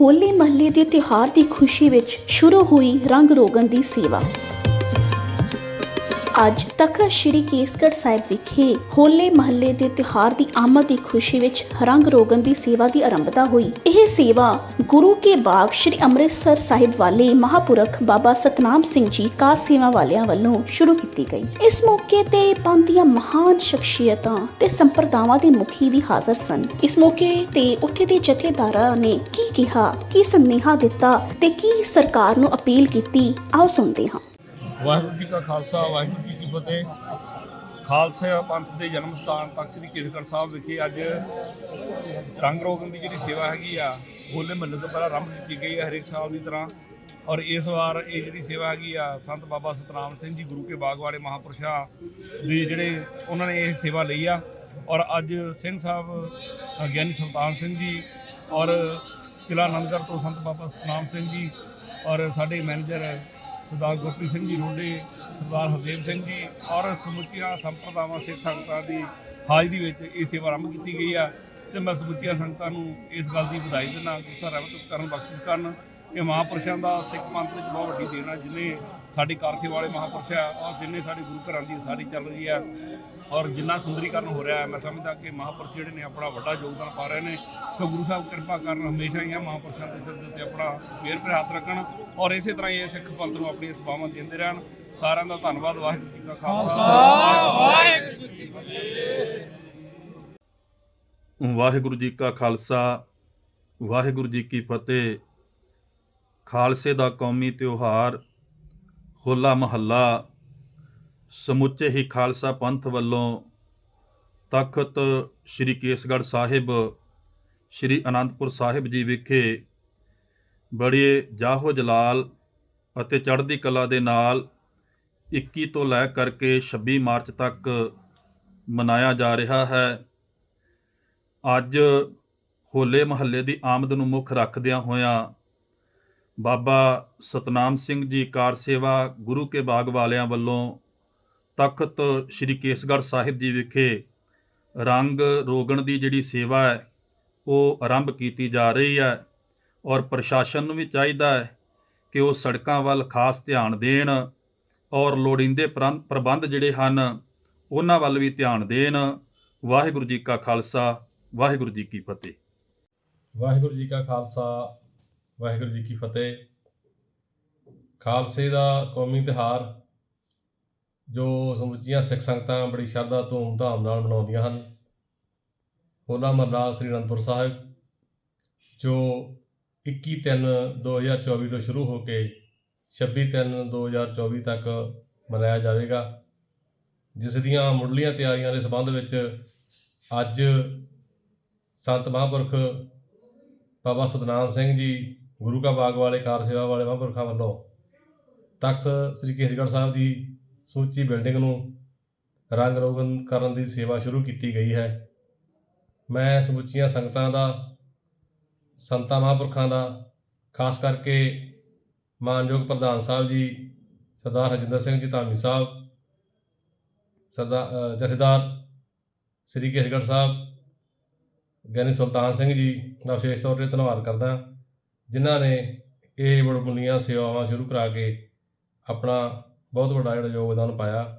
ਹੋਲੇ ਮਹੱਲੇ ਦੇ ਤਿਉਹਾਰ ਦੀ ਖੁਸ਼ੀ ਵਿੱਚ ਸ਼ੁਰੂ ਹੋਈ ਰੰਗ ਰੋਗਨ ਦੀ ਸੇਵਾ। ਅੱਜ ਤਖਤ ਸ੍ਰੀ ਕੇਸਗੜ੍ਹ ਸਾਹਿਬ ਵਿਖੇ ਹੋਲੇ ਮਹੱਲੇ ਦੇ ਤਿਉਹਾਰ ਦੀ ਆਮਦ ਦੀ ਖੁਸ਼ੀ ਵਿੱਚ ਰੰਗ ਰੋਗਨ ਦੀ ਸੇਵਾ ਦੀ ਆਰੰਭਤਾ ਹੋਈ। ਇਹ ਸੇਵਾ ਗੁਰੂ ਕੇ ਬਾਗ ਸ੍ਰੀ ਅੰਮ੍ਰਿਤਸਰ ਸਾਹਿਬ ਵਾਲੇ ਮਹਾਪੁਰਖ ਬਾਬਾ ਸਤਨਾਮ ਸਿੰਘ ਜੀ ਕਾਰ ਸੇਵਾ ਵਾਲਿਆਂ ਵੱਲੋਂ ਸ਼ੁਰੂ ਕੀਤੀ ਗਈ। ਇਸ ਮੌਕੇ ਤੇ ਪੰਥ ਦੀਆਂ ਮਹਾਨ ਸ਼ਖਸੀਅਤਾਂ ਤੇ ਸੰਪਰਦਾਵਾਂ ਦੇ ਮੁਖੀ ਵੀ ਹਾਜ਼ਰ ਸਨ। ਇਸ ਮੌਕੇ ਤੇ ਉੱਥੇ ਦੇ ਜਥੇਦਾਰਾਂ ਨੇ ਕੀ ਕਿਹਾ, ਕੀ ਸੰਦੇਹਾ ਦਿੱਤਾ ਤੇ ਕੀ ਸਰਕਾਰ ਨੂੰ ਅਪੀਲ ਕੀਤੀ, ਆਓ ਸੁਣਦੇ ਹਾਂ। ਵਾਹਿਗੁਰੂ ਜੀ ਕਾ ਖਾਲਸਾ, ਵਾਹਿਗੁਰੂ ਕੀ ਫਤਿਹ ਖਾਲਸਾ ਪੰਥ ਦੇ ਜਨਮ ਸਥਾਨ ਤਖਤ ਸ੍ਰੀ ਕੇਸਗੜ੍ਹ ਸਾਹਿਬ ਵਿਖੇ ਅੱਜ ਰੰਗ ਰੋਗਨ ਦੀ ਜਿਹੜੀ ਸੇਵਾ ਹੈਗੀ ਆ, ਹੋਲੇ ਮਹੱਲੇ ਤੋਂ ਪਹਿਲਾਂ ਆਰੰਭ ਕੀਤੀ ਗਈ ਹੈ ਹਰੇਕ ਸਾਲ ਦੀ ਤਰ੍ਹਾਂ। ਔਰ ਇਸ ਵਾਰ ਇਹ ਜਿਹੜੀ ਸੇਵਾ ਹੈਗੀ ਆ, ਸੰਤ ਬਾਬਾ ਸਤਨਾਮ ਸਿੰਘ ਜੀ ਗੁਰੂ ਕੇ ਬਾਗਵਾੜੇ ਵਾਲੇ ਮਹਾਪੁਰਸ਼ਾਂ ਦੇ ਜਿਹੜੇ ਉਹਨਾਂ ਨੇ ਇਹ ਸੇਵਾ ਲਈ ਆ। ਔਰ ਅੱਜ ਸਿੰਘ ਸਾਹਿਬ, ਗਿਆਨੀ ਸੁਲਤਾਨ ਸਿੰਘ ਜੀ ਔਰ ਕਿਲ੍ਹਾ ਆਨੰਦਗੜ੍ਹ ਤੋਂ ਸੰਤ ਬਾਬਾ ਸਤਨਾਮ ਸਿੰਘ ਜੀ ਔਰ ਸਾਡੇ ਮੈਨੇਜਰ ਸਰਦਾਰ ਗੁਰਪ੍ਰੀਤ ਸਿੰਘ ਜੀ ਰੋਡੇ, ਸਰਦਾਰ ਹਰਦੇਵ ਸਿੰਘ ਜੀ, ਔਰ ਸਮੁੱਚੀਆਂ ਸੰਪਰਦਾਵਾਂ, ਸਿੱਖ ਸੰਗਤਾਂ ਦੀ ਹਾਜ਼ਰੀ ਵਿੱਚ ਇਹ ਸੇਵਾ ਆਰੰਭ ਕੀਤੀ ਗਈ ਆ। ਤੇ ਮੈਂ ਸਮੁੱਚੀਆਂ ਸੰਗਤਾਂ ਨੂੰ ਇਸ ਗੱਲ ਦੀ ਵਧਾਈ ਦਿੰਦਾ ਗੁੱਸਾ ਰਹਿਮਤ ਕਰਨ, ਬਖਸ਼ਿਸ਼ ਕਰਨ। ਇਹ ਮਹਾਂਪੁਰਸ਼ਾਂ ਦਾ ਸਿੱਖ ਪੰਥ ਵਿੱਚ ਬਹੁਤ ਵੱਡੀ ਦੇਣ ਆ ਜਿਨੇ ਸਾਡੀ ਕਾਰਖੇ ਵਾਲੇ ਮਹਾਂਪੁਰਸ਼ ਆ ਔਰ ਜਿਨੇ ਸਾਡੀ ਗੁਰੂ ਘਰਾਂ ਦੀ ਸਾਰੀ ਚੱਲ ਰਹੀ ਆ ਔਰ ਜਿੰਨਾ ਸੁੰਦਰੀਕਰਨ ਹੋ ਰਿਹਾ ਹੈ ਮੈਂ ਸਮਝਦਾ ਕਿ ਮਹਾਂਪੁਰਸ਼ ਜਿਹੜੇ ਨੇ ਆਪਣਾ ਵੱਡਾ ਯੋਗਦਾਨ ਪਾ ਰਹੇ ਨੇ। ਸੋ ਗੁਰੂ ਸਾਹਿਬ ਕਿਰਪਾ ਕਰਨ ਹਮੇਸ਼ਾ ਹੀ ਆ ਮਹਾਂਪੁਰਸ਼ਾਂ ਦੇ ਸਿਰ ਦੇ ਉੱਤੇ ਆਪਣਾ ਮਿਹਰ ਭਰੇ ਹੱਥ ਰੱਖਣ ਔਰ ਇਸੇ ਤਰ੍ਹਾਂ ਹੀ ਇਹ ਸਿੱਖ ਪੰਥ ਨੂੰ ਆਪਣੀਆਂ ਸੇਵਾਵਾਂ ਦਿੰਦੇ ਰਹਿਣ। ਸਾਰਿਆਂ ਦਾ ਧੰਨਵਾਦ ਵਾਹਿਗੁਰੂ ਜੀ ਕਾ ਖਾਲਸਾ ਵਾਹਿਗੁਰੂ ਜੀ ਕੀ ਫਤਿਹ। ਵਾਹਿਗੁਰੂ ਜੀ ਕਾ ਖਾਲਸਾ ਵਾਹਿਗੁਰੂ ਜੀ ਕੀ ਫਤਿਹ। ਖਾਲਸੇ ਦਾ ਕੌਮੀ ਤਿਉਹਾਰ, ਹੋਲਾ ਮਹੱਲਾ, ਸਮੁੱਚੇ ਹੀ ਖਾਲਸਾ ਪੰਥ ਵੱਲੋਂ ਤਖਤ ਸ੍ਰੀ ਕੇਸਗੜ੍ਹ ਸਾਹਿਬ, ਸ੍ਰੀ ਅਨੰਦਪੁਰ ਸਾਹਿਬ ਜੀ ਵਿਖੇ ਬੜੇ ਜਾਹੋ ਜਲਾਲ ਅਤੇ ਚੜ੍ਹਦੀ ਕਲਾ ਦੇ ਨਾਲ 21 ਤੋਂ ਲੈ ਕਰਕੇ 26 ਮਾਰਚ ਤੱਕ ਮਨਾਇਆ ਜਾ ਰਿਹਾ ਹੈ। ਅੱਜ ਹੋਲੇ ਮਹੱਲੇ ਦੀ ਆਮਦ ਨੂੰ ਮੁੱਖ ਰੱਖਦਿਆਂ ਹੋਇਆਂ ਬਾਬਾ ਸਤਨਾਮ ਸਿੰਘ ਜੀ ਕਾਰ ਸੇਵਾ ਗੁਰੂ ਕੇ ਬਾਗ ਵਾਲਿਆਂ ਵੱਲੋਂ ਤਖਤ ਸ੍ਰੀ ਕੇਸਗੜ੍ਹ ਸਾਹਿਬ ਜੀ ਵਿਖੇ ਰੰਗ ਰੋਗਣ ਦੀ ਜਿਹੜੀ ਸੇਵਾ ਹੈ, ਉਹ ਆਰੰਭ ਕੀਤੀ ਜਾ ਰਹੀ ਹੈ ਔਰ ਪ੍ਰਸ਼ਾਸਨ ਨੂੰ ਵੀ ਚਾਹੀਦਾ ਹੈ ਕਿ ਉਹ ਸੜਕਾਂ ਵੱਲ ਖਾਸ ਧਿਆਨ ਦੇਣ ਔਰ ਲੋੜੀਂਦੇ ਪ੍ਰੰ- ਪ੍ਰਬੰਧ ਜਿਹੜੇ ਹਨ, ਉਹਨਾਂ ਵੱਲ ਵੀ ਧਿਆਨ ਦੇਣ। ਵਾਹਿਗੁਰੂ ਜੀ ਕਾ ਖਾਲਸਾ, ਵਾਹਿਗੁਰੂ ਜੀ ਕੀ ਫਤਿਹ। ਵਾਹਿਗੁਰੂ ਜੀ ਕਾ ਖਾਲਸਾ ਵਾਹਿਗੁਰੂ ਜੀ ਕੀ ਫਤਿਹ। ਖਾਲਸੇ ਦਾ ਕੌਮੀ ਤਿਉਹਾਰ, ਜੋ ਸਮੁੱਚੀਆਂ ਸਿੱਖ ਸੰਗਤਾਂ ਬੜੀ ਸ਼ਰਧਾ, ਧੂਮ-ਧਾਮ ਨਾਲ ਮਨਾਉਂਦੀਆਂ ਹਨ। ਹੋਲਾ ਮਹੱਲਾ ਸ੍ਰੀ ਅਨੰਦਪੁਰ ਸਾਹਿਬ, ਜੋ 21/3/2024 ਤੋਂ ਸ਼ੁਰੂ ਹੋ ਕੇ 26/3/2024 ਤੱਕ ਮਨਾਇਆ ਜਾਵੇਗਾ। ਜਿਸ ਦੀਆਂ ਮੁੱਢਲੀਆਂ ਤਿਆਰੀਆਂ ਦੇ ਸੰਬੰਧ ਵਿੱਚ ਅੱਜ ਸੰਤ ਮਹਾਂਪੁਰਖ ਬਾਬਾ ਸਤਨਾਮ ਸਿੰਘ ਜੀ ਗੁਰੂ ਕਾ ਬਾਗ ਵਾਲੇ, ਕਾਰ ਸੇਵਾ ਵਾਲੇ, ਮਹਾਂਪੁਰਖਾਂ ਵੱਲੋਂ ਤਖਤ ਸ੍ਰੀ ਕੇਸਗੜ੍ਹ ਸਾਹਿਬ ਦੀ ਸਮੁੱਚੀ ਬਿਲਡਿੰਗ ਨੂੰ ਰੰਗ ਰੋਗਨ ਕਰਨ ਦੀ ਸੇਵਾ ਸ਼ੁਰੂ ਕੀਤੀ ਗਈ ਹੈ। ਮੈਂ ਸਮੁੱਚੀਆਂ ਸੰਗਤਾਂ ਦਾ, ਸੰਤਾਂ ਮਹਾਂਪੁਰਖਾਂ ਦਾ, ਖਾਸ ਕਰਕੇ ਮਾਨਯੋਗ ਪ੍ਰਧਾਨ ਸਾਹਿਬ ਜੀ, ਸਰਦਾਰ ਹਰਜਿੰਦਰ ਸਿੰਘ ਜੀ ਧਾਮੀ ਸਾਹਿਬ ਸਰਦਾਰ ਜਥੇਦਾਰ ਸ੍ਰੀ ਕੇਸਗੜ੍ਹ ਸਾਹਿਬ, ਗਿਆਨੀ ਸੁਲਤਾਨ ਸਿੰਘ ਜੀ ਦਾ ਵਿਸ਼ੇਸ਼ ਤੌਰ ਤੇ ਧੰਨਵਾਦ ਕਰਦਾ। ਜਿਨ੍ਹਾਂ ਨੇ ਇਹ ਬੜਮੁੱਲੀਆਂ ਸੇਵਾਵਾਂ ਸ਼ੁਰੂ ਕਰਾ ਕੇ ਆਪਣਾ ਬਹੁਤ ਵੱਡਾ ਜਿਹੜਾ ਯੋਗਦਾਨ ਪਾਇਆ।